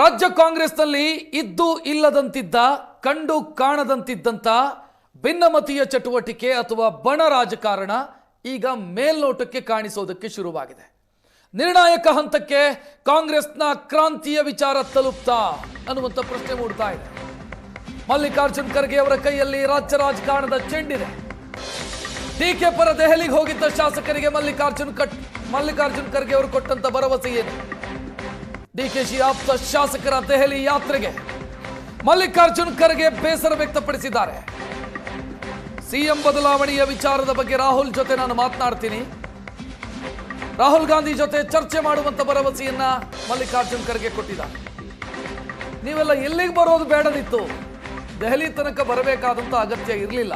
ರಾಜ್ಯ ಕಾಂಗ್ರೆಸ್ನಲ್ಲಿ ಇದ್ದು ಇಲ್ಲದಂತಿದ್ದ, ಕಂಡು ಕಾಣದಂತಿದ್ದಂಥ ಭಿನ್ನಮತೀಯ ಚಟುವಟಿಕೆ ಅಥವಾ ಬಣ ರಾಜಕಾರಣ ಈಗ ಮೇಲ್ನೋಟಕ್ಕೆ ಕಾಣಿಸೋದಕ್ಕೆ ಶುರುವಾಗಿದೆ. ನಿರ್ಣಾಯಕ ಹಂತಕ್ಕೆ ಕಾಂಗ್ರೆಸ್ನ ಕ್ರಾಂತಿಯ ವಿಚಾರ ತಲುಪ್ತಾ ಅನ್ನುವಂಥ ಪ್ರಶ್ನೆ ಮೂಡ್ತಾ ಇದೆ. ಮಲ್ಲಿಕಾರ್ಜುನ್ ಖರ್ಗೆ ಅವರ ಕೈಯಲ್ಲಿ ರಾಜ್ಯ ರಾಜಕಾರಣದ ಚೆಂಡಿದೆ. ಟೀಕೆ ಪರ ದೆಹಲಿಗೆ ಹೋಗಿದ್ದ ಶಾಸಕರಿಗೆ ಮಲ್ಲಿಕಾರ್ಜುನ್ ಕಟ್, ಮಲ್ಲಿಕಾರ್ಜುನ್ ಖರ್ಗೆ ಅವರು ಕೊಟ್ಟಂತ ಭರವಸೆ ಏನು? ಡಿಕೆಶಿ ಆಪ್ತ ಶಾಸಕರ ದೆಹಲಿ ಯಾತ್ರೆಗೆ ಮಲ್ಲಿಕಾರ್ಜುನ್ ಖರ್ಗೆ ಬೇಸರ ವ್ಯಕ್ತಪಡಿಸಿದ್ದಾರೆ. ಸಿಎಂ ಬದಲಾವಣೆಯ ವಿಚಾರದ ಬಗ್ಗೆ ರಾಹುಲ್ ಜೊತೆ ನಾನು ಮಾತನಾಡ್ತೀನಿ. ರಾಹುಲ್ ಗಾಂಧಿ ಜೊತೆ ಚರ್ಚೆ ಮಾಡುವಂತ ಭರವಸೆಯನ್ನ ಮಲ್ಲಿಕಾರ್ಜುನ್ ಖರ್ಗೆ ಕೊಟ್ಟಿದ್ದಾರೆ. ನೀವೆಲ್ಲ ಎಲ್ಲಿಗೆ ಬರೋದು ಬೇಡದಿತ್ತು. ದೆಹಲಿ ತನಕ ಬರಬೇಕಾದಂತ ಅಗತ್ಯ ಇರಲಿಲ್ಲ.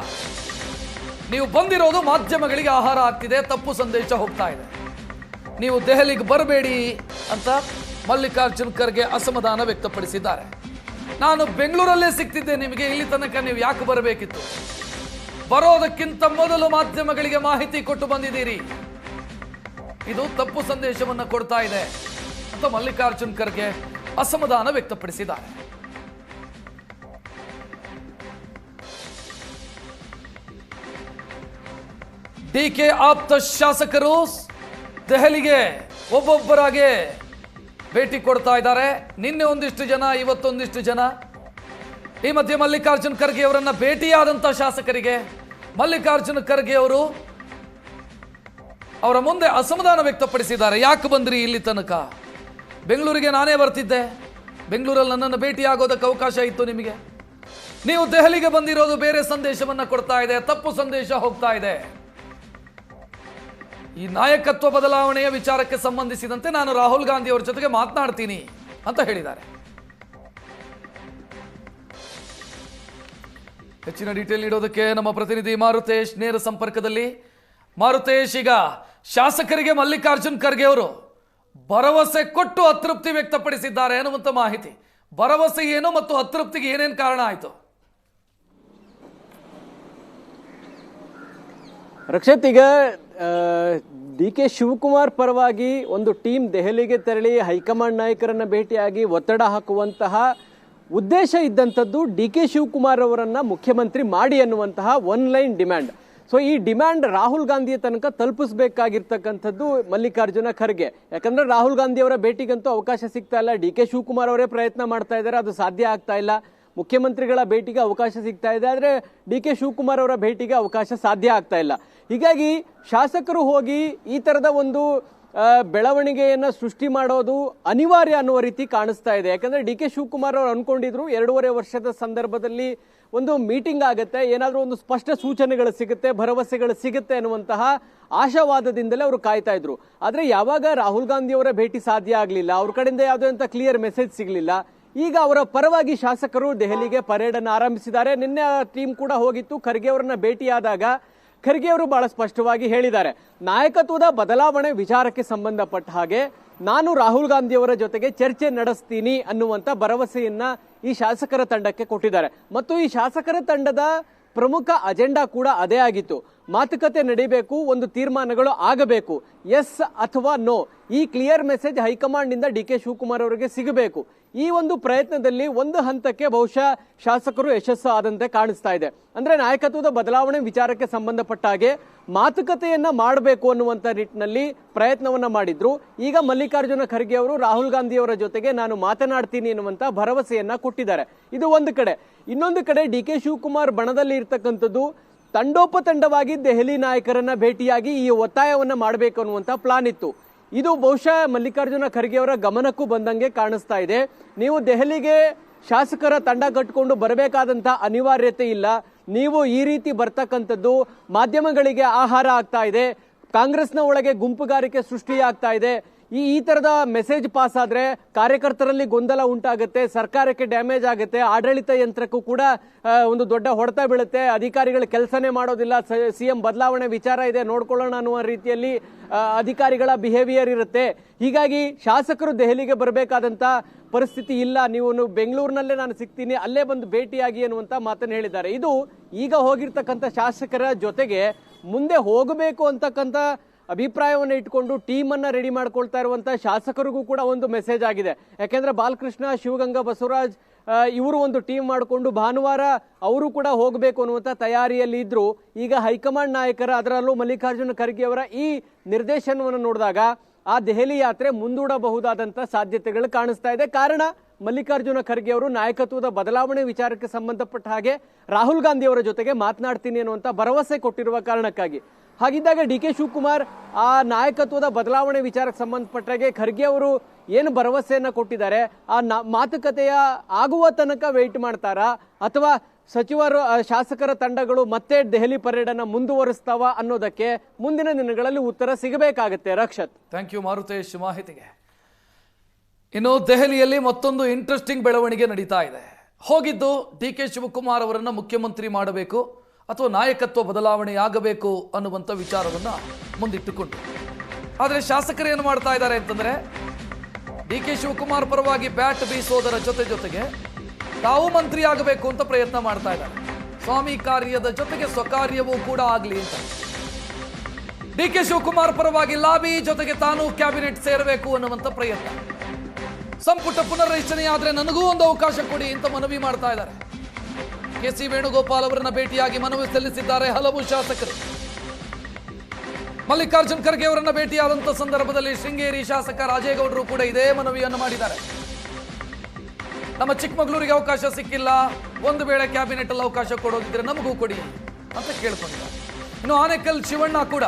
ನೀವು ಬಂದಿರೋದು ಮಾಧ್ಯಮಗಳಿಗೆ ಆಹಾರ ಆಗ್ತಿದೆ, ತಪ್ಪು ಸಂದೇಶ ಹೋಗ್ತಾ ಇದೆ. ನೀವು ದೆಹಲಿಗೆ ಬರಬೇಡಿ ಅಂತ ಮಲ್ಲಿಕಾರ್ಜುನ್ ಖರ್ಗೆ ಅಸಮಾಧಾನ ವ್ಯಕ್ತಪಡಿಸಿದ್ದಾರೆ. ನಾನು ಬೆಂಗಳೂರಲ್ಲೇ ಸಿಗ್ತಿದ್ದೆ ನಿಮಗೆ ಇಲ್ಲಿ ತನಕ ನೀವು ಯಾಕೆ ಬರಬೇಕಿತ್ತು? ಬರೋದಕ್ಕಿಂತ ಮೊದಲು ಮಾಧ್ಯಮಗಳಿಗೆ ಮಾಹಿತಿ ಕೊಟ್ಟು ಬಂದಿದ್ದೀರಿ. ಇದು ತಪ್ಪು ಸಂದೇಶವನ್ನು ಕೊಡ್ತಾ ಇದೆ ಅಂತ ಮಲ್ಲಿಕಾರ್ಜುನ್ ಖರ್ಗೆ ಅಸಮಾಧಾನ ವ್ಯಕ್ತಪಡಿಸಿದ್ದಾರೆ. ಡಿಕೆ ಆಪ್ತ ಶಾಸಕರು ದೆಹಲಿಗೆ ಒಬ್ಬೊಬ್ಬರಾಗೆ ಭೇಟಿ ಕೊಡ್ತಾ ಇದ್ದಾರೆ. ನಿನ್ನೆ ಒಂದಿಷ್ಟು ಜನ, ಇವತ್ತೊಂದಿಷ್ಟು ಜನ. ಈ ಮಧ್ಯೆ ಮಲ್ಲಿಕಾರ್ಜುನ ಖರ್ಗೆ ಅವರನ್ನ ಭೇಟಿಯಾದಂಥ ಶಾಸಕರಿಗೆ ಮಲ್ಲಿಕಾರ್ಜುನ ಖರ್ಗೆ ಅವರು ಅವರ ಮುಂದೆ ಅಸಮಾಧಾನ ವ್ಯಕ್ತಪಡಿಸಿದ್ದಾರೆ. ಯಾಕೆ ಬಂದ್ರಿ ಇಲ್ಲಿ ತನಕ? ಬೆಂಗಳೂರಿಗೆ ನಾನೇ ಬರ್ತಿದ್ದೆ. ಬೆಂಗಳೂರಲ್ಲಿ ನನ್ನನ್ನು ಭೇಟಿಯಾಗೋದಕ್ಕೆ ಅವಕಾಶ ಇತ್ತು ನಿಮಗೆ. ನೀವು ದೆಹಲಿಗೆ ಬಂದಿರೋದು ಬೇರೆ ಸಂದೇಶವನ್ನು ಕೊಡ್ತಾ ಇದೆ, ತಪ್ಪು ಸಂದೇಶ ಹೋಗ್ತಾ ಇದೆ. ಈ ನಾಯಕತ್ವ ಬದಲಾವಣೆಯ ವಿಚಾರಕ್ಕೆ ಸಂಬಂಧಿಸಿದಂತೆ ನಾನು ರಾಹುಲ್ ಗಾಂಧಿ ಅವರ ಜೊತೆಗೆ ಮಾತನಾಡ್ತೀನಿ ಅಂತ ಹೇಳಿದ್ದಾರೆ. ಹೆಚ್ಚಿನ ಡೀಟೇಲ್ ನೀಡೋದಕ್ಕೆ ನಮ್ಮ ಪ್ರತಿನಿಧಿ ಮಾರುತೇಶ್ ನೇರ ಸಂಪರ್ಕದಲ್ಲಿ. ಮಾರುತೇಶ್, ಈಗ ಶಾಸಕರಿಗೆ ಮಲ್ಲಿಕಾರ್ಜುನ್ ಖರ್ಗೆ ಅವರು ಭರವಸೆ ಕೊಟ್ಟು ಅತೃಪ್ತಿ ವ್ಯಕ್ತಪಡಿಸಿದ್ದಾರೆ ಅನ್ನುವಂಥ ಮಾಹಿತಿ. ಭರವಸೆ ಏನು ಮತ್ತು ಅತೃಪ್ತಿಗೆ ಏನೇನು ಕಾರಣ ಆಯಿತು? ರಕ್ಷತ್ ಈಗ ಡಿ ಕೆ ಶಿವಕುಮಾರ್ ಪರವಾಗಿ ಒಂದು ಟೀಮ್ ದೆಹಲಿಗೆ ತೆರಳಿ ಹೈಕಮಾಂಡ್ ನಾಯಕರನ್ನ ಭೇಟಿಯಾಗಿ ಒತ್ತಡ ಹಾಕುವಂತಹ ಉದ್ದೇಶ ಇದ್ದಂಥದ್ದು ಡಿ ಕೆ ಶಿವಕುಮಾರ್ ಅವರನ್ನ ಮುಖ್ಯಮಂತ್ರಿ ಮಾಡಿ ಅನ್ನುವಂತಹ ಒನ್ ಲೈನ್ ಡಿಮ್ಯಾಂಡ್ ಸೊ ಈ ಡಿಮ್ಯಾಂಡ್ ರಾಹುಲ್ ಗಾಂಧಿಯ ತನಕ ತಲುಪಿಸಬೇಕಾಗಿರ್ತಕ್ಕಂಥದ್ದು ಮಲ್ಲಿಕಾರ್ಜುನ ಖರ್ಗೆ. ಯಾಕಂದ್ರೆ ರಾಹುಲ್ ಗಾಂಧಿ ಅವರ ಭೇಟಿಗಂತೂ ಅವಕಾಶ ಸಿಗ್ತಾ ಇಲ್ಲ. ಡಿ ಕೆ ಶಿವಕುಮಾರ್ ಅವರೇ ಪ್ರಯತ್ನ ಮಾಡ್ತಾ ಇದ್ದಾರೆ. ಅದು ಸಾಧ್ಯ ಆಗ್ತಾ ಇಲ್ಲ. ಮುಖ್ಯಮಂತ್ರಿಗಳ ಭೇಟಿಗೆ ಅವಕಾಶ ಸಿಗ್ತಾ ಇದೆ, ಆದರೆ ಡಿ ಕೆ ಶಿವಕುಮಾರ್ ಅವರ ಭೇಟಿಗೆ ಅವಕಾಶ ಸಾಧ್ಯ ಆಗ್ತಾ ಇಲ್ಲ. ಹೀಗಾಗಿ ಶಾಸಕರು ಹೋಗಿ ಈ ಥರದ ಒಂದು ಬೆಳವಣಿಗೆಯನ್ನು ಸೃಷ್ಟಿ ಮಾಡೋದು ಅನಿವಾರ್ಯ ಅನ್ನುವ ರೀತಿ ಕಾಣಿಸ್ತಾ ಇದೆ. ಯಾಕಂದರೆ ಡಿ ಕೆ ಶಿವಕುಮಾರ್ ಅವರು ಅನ್ಕೊಂಡಿದ್ರು, ಎರಡೂವರೆ ವರ್ಷದ ಸಂದರ್ಭದಲ್ಲಿ ಒಂದು ಮೀಟಿಂಗ್ ಆಗುತ್ತೆ, ಏನಾದರೂ ಒಂದು ಸ್ಪಷ್ಟ ಸೂಚನೆಗಳು ಸಿಗುತ್ತೆ, ಭರವಸೆಗಳು ಸಿಗುತ್ತೆ ಅನ್ನುವಂತಹ ಆಶಾವಾದದಿಂದಲೇ ಅವರು ಕಾಯ್ತಾ ಇದ್ರು. ಆದರೆ ಯಾವಾಗ ರಾಹುಲ್ ಗಾಂಧಿ ಅವರ ಭೇಟಿ ಸಾಧ್ಯ ಆಗಲಿಲ್ಲ, ಅವ್ರ ಕಡೆಯಿಂದ ಯಾವುದೇ ಅಂತ ಕ್ಲಿಯರ್ ಮೆಸೇಜ್ ಸಿಗಲಿಲ್ಲ ಈಗ ಅವರ ಪರವಾಗಿ ಶಾಸಕರು ದೆಹಲಿಗೆ ಪರೇಡ್ ಅನ್ನು ಆರಂಭಿಸಿದ್ದಾರೆ. ನಿನ್ನೆ ಟೀಮ್ ಕೂಡ ಹೋಗಿತ್ತು. ಖರ್ಗೆ ಅವರನ್ನ ಭೇಟಿಯಾದಾಗ ಖರ್ಗೆ ಅವರು ಬಹಳ ಸ್ಪಷ್ಟವಾಗಿ ಹೇಳಿದ್ದಾರೆ. ನಾಯಕತ್ವದ ಬದಲಾವಣೆ ವಿಚಾರಕ್ಕೆ ಸಂಬಂಧಪಟ್ಟ ಹಾಗೆ ನಾನು ರಾಹುಲ್ ಗಾಂಧಿ ಅವರ ಜೊತೆಗೆ ಚರ್ಚೆ ನಡೆಸ್ತೀನಿ ಅನ್ನುವಂತ ಭರವಸೆಯನ್ನ ಈ ಶಾಸಕರ ತಂಡಕ್ಕೆ ಕೊಟ್ಟಿದ್ದಾರೆ. ಮತ್ತು ಈ ಶಾಸಕರ ತಂಡದ ಪ್ರಮುಖ ಅಜೆಂಡಾ ಕೂಡ ಅದೇ ಆಗಿತ್ತು. ಮಾತುಕತೆ ನಡೀಬೇಕು, ಒಂದು ತೀರ್ಮಾನಗಳು ಆಗಬೇಕು. ಎಸ್ ಅಥವಾ ನೋ. ಈ ಕ್ಲಿಯರ್ ಮೆಸೇಜ್ ಹೈಕಮಾಂಡ್ನಿಂದ ಡಿ ಕೆ ಶಿವಕುಮಾರ್ ಅವರಿಗೆ ಸಿಗಬೇಕು. ಈ ಒಂದು ಪ್ರಯತ್ನದಲ್ಲಿ ಒಂದು ಹಂತಕ್ಕೆ ಬಹುಶಃ ಶಾಸಕರು ಯಶಸ್ಸು ಆದಂತೆ ಕಾಣಿಸ್ತಾ ಇದೆ. ಅಂದ್ರೆ ನಾಯಕತ್ವದ ಬದಲಾವಣೆ ವಿಚಾರಕ್ಕೆ ಸಂಬಂಧಪಟ್ಟ ಹಾಗೆ ಮಾತುಕತೆಯನ್ನ ಮಾಡಬೇಕು ಅನ್ನುವಂತ ನಿಟ್ಟಿನಲ್ಲಿ ಪ್ರಯತ್ನವನ್ನ ಮಾಡಿದ್ರು. ಈಗ ಮಲ್ಲಿಕಾರ್ಜುನ ಖರ್ಗೆ ಅವರು, ರಾಹುಲ್ ಗಾಂಧಿ ಅವರ ಜೊತೆಗೆ ನಾನು ಮಾತನಾಡ್ತೀನಿ ಎನ್ನುವಂತ ಭರವಸೆಯನ್ನ ಕೊಟ್ಟಿದ್ದಾರೆ. ಇದು ಒಂದು ಕಡೆ. ಇನ್ನೊಂದು ಕಡೆ ಡಿ ಕೆ ಶಿವಕುಮಾರ್ ಬಣದಲ್ಲಿ ಇರ್ತಕ್ಕಂಥದ್ದು ತಂಡೋಪತಂಡವಾಗಿ ದೆಹಲಿ ನಾಯಕರನ್ನ ಭೇಟಿಯಾಗಿ ಈ ಒತ್ತಾಯವನ್ನ ಮಾಡಬೇಕು ಅನ್ನುವಂತ ಪ್ಲಾನ್ ಇತ್ತು. ಇದು ಬಹುಶಃ ಮಲ್ಲಿಕಾರ್ಜುನ ಖರ್ಗೆ ಅವರ ಗಮನಕ್ಕೂ ಬಂದಂಗೆ ಕಾಣಿಸ್ತಾ ಇದೆ. ನೀವು ದೆಹಲಿಗೆ ಶಾಸಕರ ತಂಡ ಕಟ್ಕೊಂಡು ಬರಬೇಕಾದಂತ ಅನಿವಾರ್ಯತೆ ಇಲ್ಲ. ನೀವು ಈ ರೀತಿ ಬರ್ತಕ್ಕಂಥದ್ದು ಮಾಧ್ಯಮಗಳಿಗೆ ಆಹಾರ ಆಗ್ತಾ ಇದೆ. ಕಾಂಗ್ರೆಸ್ನ ಒಳಗೆ ಗುಂಪುಗಾರಿಕೆ ಸೃಷ್ಟಿಯಾಗ್ತಾ ಇದೆ. ಈ ಈ ತರದ ಮೆಸೇಜ್ ಪಾಸ್ ಆದ್ರೆ ಕಾರ್ಯಕರ್ತರಲ್ಲಿ ಗೊಂದಲ ಉಂಟಾಗುತ್ತೆ, ಸರ್ಕಾರಕ್ಕೆ ಡ್ಯಾಮೇಜ್ ಆಗುತ್ತೆ, ಆಡಳಿತ ಯಂತ್ರಕ್ಕೂ ಕೂಡ ಒಂದು ದೊಡ್ಡ ಹೊಡೆತ ಬೀಳುತ್ತೆ. ಅಧಿಕಾರಿಗಳು ಕೆಲಸನೇ ಮಾಡೋದಿಲ್ಲ. ಸಿಎಂ ಬದಲಾವಣೆ ವಿಚಾರ ಇದೆ, ನೋಡ್ಕೊಳ್ಳೋಣ ಅನ್ನುವ ರೀತಿಯಲ್ಲಿ ಅಧಿಕಾರಿಗಳ ಬಿಹೇವಿಯರ್ ಇರುತ್ತೆ. ಹೀಗಾಗಿ ಶಾಸಕರು ದೆಹಲಿಗೆ ಬರಬೇಕಾದಂತ ಪರಿಸ್ಥಿತಿ ಇಲ್ಲ. ನೀವು ಬೆಂಗಳೂರಿನಲ್ಲೇ ನಾನು ಸಿಗ್ತೀನಿ, ಅಲ್ಲೇ ಬಂದು ಭೇಟಿಯಾಗಿ ಅನ್ನುವಂತ ಮಾತನ್ನು ಹೇಳಿದ್ದಾರೆ. ಇದು ಈಗ ಹೋಗಿರ್ತಕ್ಕಂಥ ಶಾಸಕರ ಜೊತೆಗೆ ಮುಂದೆ ಹೋಗಬೇಕು ಅಂತಕ್ಕಂಥ ಅಭಿಪ್ರಾಯವನ್ನು ಇಟ್ಕೊಂಡು ಟೀಮನ್ನು ರೆಡಿ ಮಾಡ್ಕೊಳ್ತಾ ಇರುವಂಥ ಶಾಸಕರಿಗೂ ಕೂಡ ಒಂದು ಮೆಸೇಜ್ ಆಗಿದೆ. ಯಾಕೆಂದರೆ ಬಾಲಕೃಷ್ಣ, ಶಿವಗಂಗಾ, ಬಸವರಾಜ್ ಇವರು ಒಂದು ಟೀಮ್ ಮಾಡಿಕೊಂಡು ಭಾನುವಾರ ಅವರು ಕೂಡ ಹೋಗಬೇಕು ಅನ್ನುವಂಥ ತಯಾರಿಯಲ್ಲಿ ಇದ್ದರು ಈಗ ಹೈಕಮಾಂಡ್ ನಾಯಕರ ಅದರಲ್ಲೂ ಮಲ್ಲಿಕಾರ್ಜುನ ಖರ್ಗೆ ಅವರ ಈ ನಿರ್ದೇಶನವನ್ನು ನೋಡಿದಾಗ ಆ ದೆಹಲಿ ಯಾತ್ರೆ ಮುಂದೂಡಬಹುದಾದಂಥ ಸಾಧ್ಯತೆಗಳು ಕಾಣಿಸ್ತಾ ಇದೆ. ಕಾರಣ ಮಲ್ಲಿಕಾರ್ಜುನ ಖರ್ಗೆ ಅವರು ನಾಯಕತ್ವದ ಬದಲಾವಣೆ ವಿಚಾರಕ್ಕೆ ಸಂಬಂಧಪಟ್ಟ ಹಾಗೆ ರಾಹುಲ್ ಗಾಂಧಿ ಅವರ ಜೊತೆಗೆ ಮಾತನಾಡ್ತೀನಿ ಅನ್ನುವಂಥ ಭರವಸೆ ಕೊಟ್ಟಿರುವ ಕಾರಣಕ್ಕಾಗಿ. ಹಾಗಿದ್ದಾಗ ಡಿ ಕೆ ಶಿವಕುಮಾರ್ ಆ ನಾಯಕತ್ವದ ಬದಲಾವಣೆ ವಿಚಾರಕ್ಕೆ ಸಂಬಂಧಪಟ್ಟಾಗೆ ಖರ್ಗೆ ಅವರು ಏನು ಭರವಸೆಯನ್ನ ಕೊಟ್ಟಿದ್ದಾರೆ, ಆ ಮಾತುಕತೆಯ ಆಗುವ ತನಕ ವೆಯ್ಟ್ ಮಾಡ್ತಾರಾ? ಅಥವಾ ಸಚಿವರು ಶಾಸಕರ ತಂಡಗಳು ಮತ್ತೆ ದೆಹಲಿ ಪರೇಡ್ ಅನ್ನ ಮುಂದುವರಿಸ್ತಾವ ಅನ್ನೋದಕ್ಕೆ ಮುಂದಿನ ದಿನಗಳಲ್ಲಿ ಉತ್ತರ ಸಿಗಬೇಕಾಗುತ್ತೆ. ರಕ್ಷತ್. ಥ್ಯಾಂಕ್ ಯು ಮಾರುತೇಶ್ ಮಾಹಿತಿಗೆ. ಇನ್ನು ದೆಹಲಿಯಲ್ಲಿ ಮತ್ತೊಂದು ಇಂಟ್ರೆಸ್ಟಿಂಗ್ ಬೆಳವಣಿಗೆ ನಡೀತಾ ಇದೆ. ಹೋಗಿದ್ದು ಡಿ ಕೆ ಶಿವಕುಮಾರ್ ಅವರನ್ನು ಮುಖ್ಯಮಂತ್ರಿ ಮಾಡಬೇಕು. ಅಥವಾ ನಾಯಕತ್ವ ಬದಲಾವಣೆಯಾಗಬೇಕು ಅನ್ನುವಂಥ ವಿಚಾರವನ್ನು ಮುಂದಿಟ್ಟುಕೊಂಡು. ಆದರೆ ಶಾಸಕರು ಏನು ಮಾಡ್ತಾ ಇದ್ದಾರೆ ಅಂತಂದರೆ ಡಿ ಕೆ ಶಿವಕುಮಾರ್ ಪರವಾಗಿ ಬ್ಯಾಟ್ ಬೀಸೋದರ ಜೊತೆ ಜೊತೆಗೆ ತಾವು ಮಂತ್ರಿ ಆಗಬೇಕು ಅಂತ ಪ್ರಯತ್ನ ಮಾಡ್ತಾ ಇದ್ದಾರೆ. ಸ್ವಾಮಿ ಕಾರ್ಯದ ಜೊತೆಗೆ ಸ್ವಕಾರ್ಯವೂ ಕೂಡ ಆಗಲಿ ಅಂತ. ಡಿ ಕೆ ಶಿವಕುಮಾರ್ ಪರವಾಗಿ ಲಾಬಿ ಜೊತೆಗೆ ತಾನು ಕ್ಯಾಬಿನೆಟ್ ಸೇರಬೇಕು ಅನ್ನುವಂಥ ಪ್ರಯತ್ನ. ಸಂಪುಟ ಪುನರ್ರಚನೆ ರಚನೆಯಾದರೆ ನನಗೂ ಒಂದು ಅವಕಾಶ ಕೊಡಿ ಅಂತ ಮನವಿ ಮಾಡ್ತಾ ಇದ್ದಾರೆ. ಕೆ ಸಿ ವೇಣುಗೋಪಾಲ್ ಅವರನ್ನ ಭೇಟಿಯಾಗಿ ಮನವಿ ಸಲ್ಲಿಸಿದ್ದಾರೆ. ಹಲವು ಶಾಸಕರು. ಮಲ್ಲಿಕಾರ್ಜುನ್ ಖರ್ಗೆ ಅವರನ್ನ ಭೇಟಿಯಾದಂಥ ಸಂದರ್ಭದಲ್ಲಿ ಶೃಂಗೇರಿ ಶಾಸಕ ರಾಜೇಗೌಡರು ಕೂಡ ಇದೇ ಮನವಿಯನ್ನು ಮಾಡಿದ್ದಾರೆ. ನಮ್ಮ ಚಿಕ್ಕಮಗಳೂರಿಗೆ ಅವಕಾಶ ಸಿಕ್ಕಿಲ್ಲ. ಒಂದು ವೇಳೆ ಕ್ಯಾಬಿನೆಟ್ ಅಲ್ಲಿ ಅವಕಾಶ ಕೊಡೋದಿದ್ರೆ ನಮಗೂ ಕೊಡಿ ಅಂತ ಕೇಳ್ಕೊಂಡಿದ್ದಾರೆ. ಇನ್ನು ಆನೇಕಲ್ ಶಿವಣ್ಣ ಕೂಡ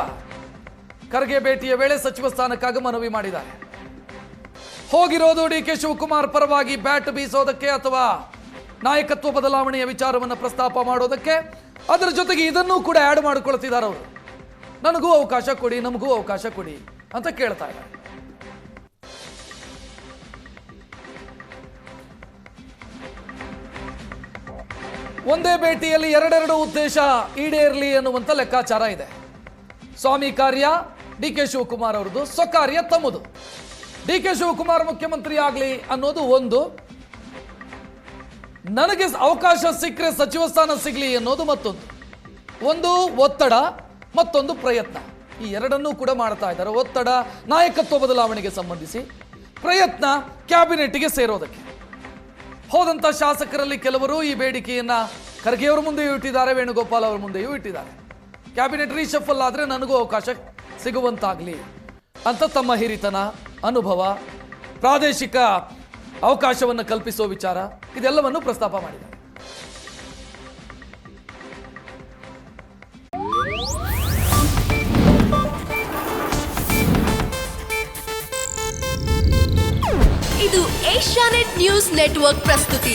ಖರ್ಗೆ ಭೇಟಿಯ ವೇಳೆ ಸಚಿವ ಸ್ಥಾನಕ್ಕಾಗಿ ಮನವಿ ಮಾಡಿದ್ದಾರೆ. ಹೋಗಿರೋದು ಡಿ ಕೆ ಶಿವಕುಮಾರ್ ಪರವಾಗಿ ಬ್ಯಾಟ್ ಬೀಸೋದಕ್ಕೆ ಅಥವಾ ನಾಯಕತ್ವ ಬದಲಾವಣೆಯ ವಿಚಾರವನ್ನು ಪ್ರಸ್ತಾಪ ಮಾಡೋದಕ್ಕೆ ಅದರ ಜೊತೆಗೆ ಇದನ್ನೂ ಕೂಡ ಆ್ಯಡ್ ಮಾಡಿಕೊಳ್ತಿದ್ದಾರೆ ಅವರು. ನನಗೂ ಅವಕಾಶ ಕೊಡಿ, ನಮಗೂ ಅವಕಾಶ ಕೊಡಿ ಅಂತ ಕೇಳ್ತಾ ಇದ್ದಾರೆ. ಒಂದೇ ಭೇಟಿಯಲ್ಲಿ ಎರಡೆರಡು ಉದ್ದೇಶ ಈಡೇರಲಿ ಎನ್ನುವಂಥ ಲೆಕ್ಕಾಚಾರ ಇದೆ. ಸ್ವಾಮಿ ಕಾರ್ಯ, ಡಿ ಕೆ ಶಿವಕುಮಾರ್ ಅವರದು ಸ್ವಕಾರ್ಯ ತಮ್ಮದು. ಡಿ ಕೆ ಶಿವಕುಮಾರ್ ಮುಖ್ಯಮಂತ್ರಿ ಆಗಲಿ ಅನ್ನೋದು ಒಂದು. ನನಗೆ ಅವಕಾಶ ಸಿಕ್ಕರೆ ಸಚಿವ ಸ್ಥಾನ ಸಿಗಲಿ ಅನ್ನೋದು ಮತ್ತೊಂದು. ಒಂದು ಒತ್ತಡ, ಮತ್ತೊಂದು ಪ್ರಯತ್ನ. ಈ ಎರಡನ್ನೂ ಕೂಡ ಮಾಡ್ತಾ ಇದ್ದಾರೆ. ಒತ್ತಡ, ನಾಯಕತ್ವ ಬದಲಾವಣೆಗೆ ಸಂಬಂಧಿಸಿ, ಪ್ರಯತ್ನ ಕ್ಯಾಬಿನೆಟ್ಗೆ ಸೇರೋದಕ್ಕೆ. ಹೋದಂಥ ಶಾಸಕರಲ್ಲಿ ಕೆಲವರು ಈ ಬೇಡಿಕೆಯನ್ನು ಖರ್ಗೆಯವರ ಮುಂದೆಯೂ ಇಟ್ಟಿದ್ದಾರೆ, ವೇಣುಗೋಪಾಲ್ ಅವರ ಮುಂದೆಯೂ ಇಟ್ಟಿದ್ದಾರೆ. ಕ್ಯಾಬಿನೆಟ್ ರೀಶಫಲ್ ಆದರೆ ನನಗೂ ಅವಕಾಶ ಸಿಗುವಂತಾಗಲಿ ಅಂತ ತಮ್ಮ ಹಿರಿತನ, ಅನುಭವ, ಪ್ರಾದೇಶಿಕ ಅವಕಾಶವನ್ನು ಕಲ್ಪಿಸುವ ವಿಚಾರ ಇದೆಲ್ಲವನ್ನು ಪ್ರಸ್ತಾಪ ಮಾಡಿದ್ದಾರೆ ಇದು ಏಷ್ಯಾನೆಟ್ ನ್ಯೂಸ್ ನೆಟ್ವರ್ಕ್ ಪ್ರಸ್ತುತಿ.